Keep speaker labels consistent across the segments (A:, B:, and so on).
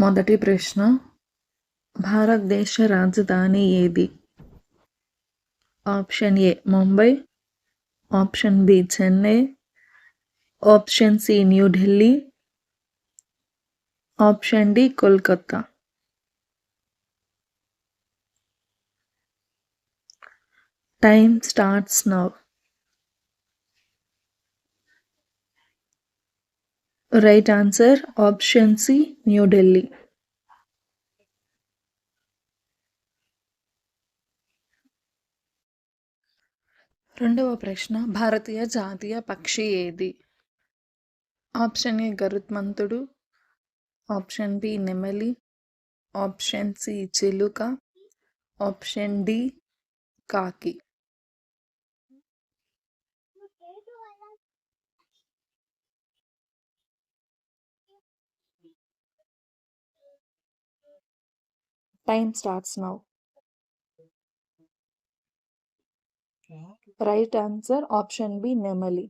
A: మొదటి ప్రశ్న భారతదేశ రాజధాని ఏది? Option A Mumbai option B Chennai option C New Delhi option D Kolkata time starts now right answer option C New Delhi రెండవ ప్రశ్న భారతీయ జాతీయ పక్షి ఏది? ఆప్షన్ ఏ గరుత్మంతుడు. ఆప్షన్ బి నెమలి. ఆప్షన్ సి చిలుక. ఆప్షన్ డి కాకి. Time starts now. Right answer option B నెమలి.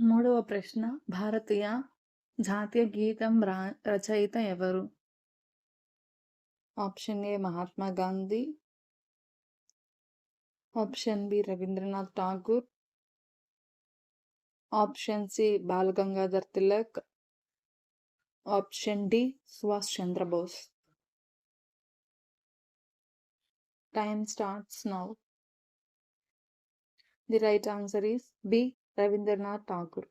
A: మూడవ ప్రశ్న. భారతీయ జాతీయ గీతం రా రచయిత ఎవరు? Option A Mahatma Gandhi. Option B Rabindranath Tagore. Option C Balagangadhar Tilak. Option D Subhash Chandrabose. Time starts now the right answer is B Rabindranath Tagore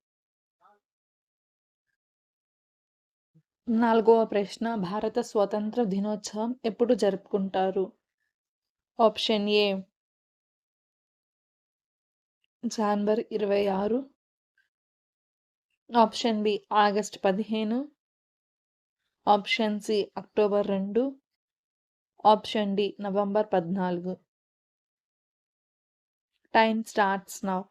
A: నాలుగవ ప్రశ్న భారత స్వతంత్ర దినోత్సవం ఎప్పుడు జరుపుకుంటారు? ఆప్షన్ ఏ జనవరి ఇరవై ఆరు ఆప్షన్ బి ఆగస్ట్ పదిహేను. ఆప్షన్ సి అక్టోబర్ రెండు. ఆప్షన్ డి నవంబర్ పద్నాలుగు. Time starts now.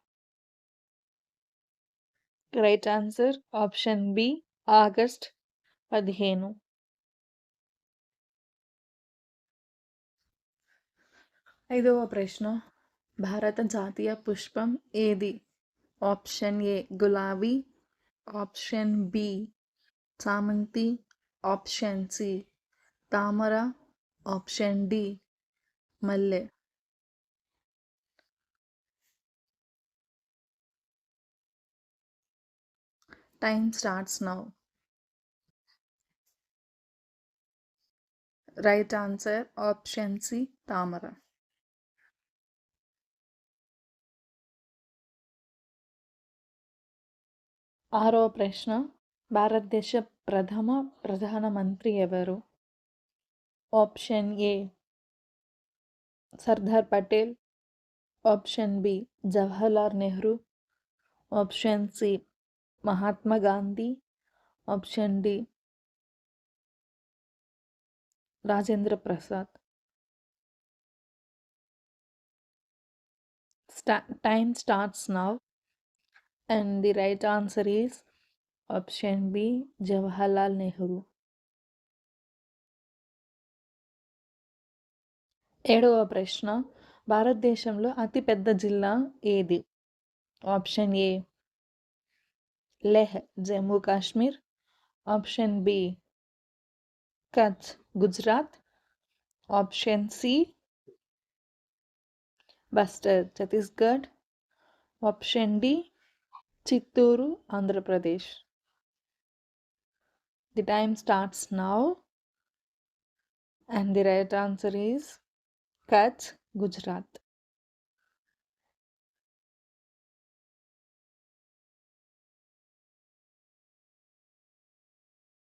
A: Right answer option B August పదిహేను. ఐదవ ప్రశ్న. భారత జాతీయ పుష్పం ఏది? ఆప్షన్ ఏ గులాబీ ఆప్షన్ బి చామంతి ఆప్షన్ సి తామర ఆప్షన్ డి మల్లె time starts now right answer option C తామర ఆరో ప్రశ్న భారతదేశ ప్రథమ ప్రధానమంత్రి ఎవరు? Option A Sardar Patel. Option B Jawaharlal Nehru. Option C Mahatma Gandhi. Option D Rajendra Prasad. స్టా time starts now. And the right answer is option B Jawaharlal Nehru ఏడవ ప్రశ్న భారతదేశంలో అతిపెద్ద జిల్లా ఏది? Option A Leh Jammu Kashmir option B Kutch Gujarat option C Bastar Chhattisgarh option D Chittoor Andhra Pradesh the time starts now and the right answer is Kutch Gujarat